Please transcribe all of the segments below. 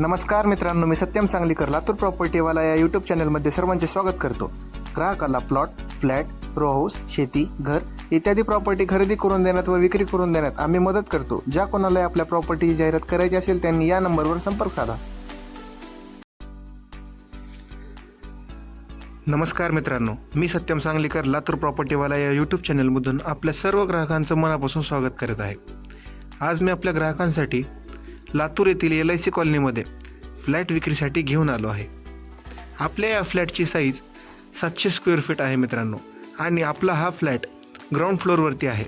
नमस्कार मित्रांनो मी सत्यम सांगलीकर लातूर प्रॉपर्टीवाला या यूट्यूब चॅनलमध्ये सर्वांचे स्वागत करतो. ग्राहकाला प्लॉट फ्लॅट रो हाऊस शेती घर इत्यादी प्रॉपर्टी खरेदी करून देण्यात व विक्री करून देण्यात आम्ही मदत करतो. ज्या कोणाला आपल्या प्रॉपर्टीची जाहिरात करायची असेल त्यांनी या नंबरवर संपर्क साधा. नमस्कार मित्रांनो मी सत्यम सांगलीकर लातूर प्रॉपर्टीवाला या यूट्यूब चॅनलमधून आपल्या सर्व ग्राहकांचं मनापासून स्वागत करत आहे. आज मी आपल्या ग्राहकांसाठी लातूर येथील एल आय सी कॉलनीमध्ये फ्लॅट विक्रीसाठी घेऊन आलो आहे. आपल्या या फ्लॅटची साईज सातशे स्क्वेअर फीट आहे मित्रांनो आणि आपला हा फ्लॅट ग्राउंड फ्लोअरवरती आहे.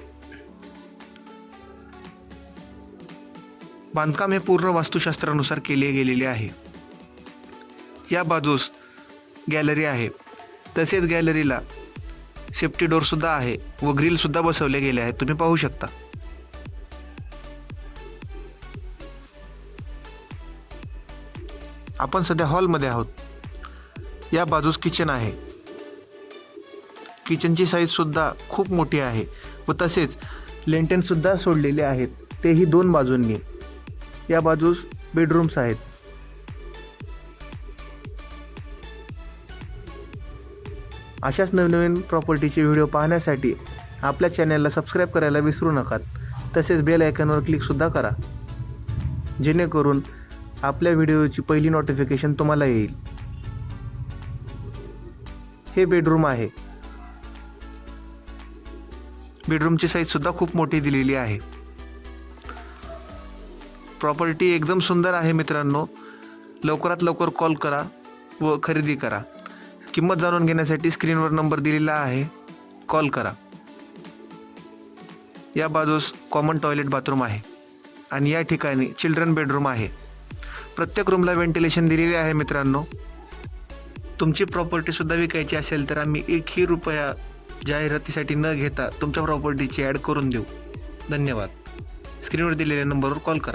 बांधकाम हे पूर्ण वास्तुशास्त्रानुसार केले गेलेले आहे. या बाजूस गॅलरी आहे. तसेच गॅलरीला सेफ्टी डोअरसुद्धा आहे व ग्रिलसुद्धा बसवले गेले आहेत तुम्ही पाहू शकता. आपण सध्या हॉलमध्ये आहोत. या बाजूस किचन आहे. किचनची साईजसुद्धा खूप मोठी आहे व तसेच लेंटेनसुद्धा सोडलेले आहेत. तेही दोन बाजूंनी. या बाजूस बेडरूम्स आहेत. अशाच नवनवीन प्रॉपर्टीचे व्हिडिओ पाहण्यासाठी आपल्या चॅनलला सबस्क्राईब करायला विसरू नका. तसेच बेल आयकॉनवर क्लिकसुद्धा करा. जेणेकरून आपल्या व्हिडिओची पहिली नोटिफिकेशन तुम्हाला येईल. हे बेडरूम आहे. बेडरूमची साईजसुद्धा खूप मोठी दिलेली आहे. प्रॉपर्टी एकदम सुंदर आहे मित्रांनो. लवकरात लवकर कॉल करा व खरेदी करा. किंमत जाणून घेण्यासाठी स्क्रीनवर नंबर दिलेला आहे. कॉल करा. या बाजूस कॉमन टॉयलेट बाथरूम आहे. आणि या ठिकाणी चिल्ड्रन बेडरूम आहे. प्रत्येक रूमला व्हेंटिलेशन दिलेले आहे मित्रांनो. तुमची प्रॉपर्टीसुद्धा विकायची असेल तर आम्ही एकही रुपया जाहिरातीसाठी न घेता तुमच्या प्रॉपर्टीची ॲड करून देऊ. धन्यवाद. स्क्रीनवर दिलेल्या नंबरवर कॉल करा.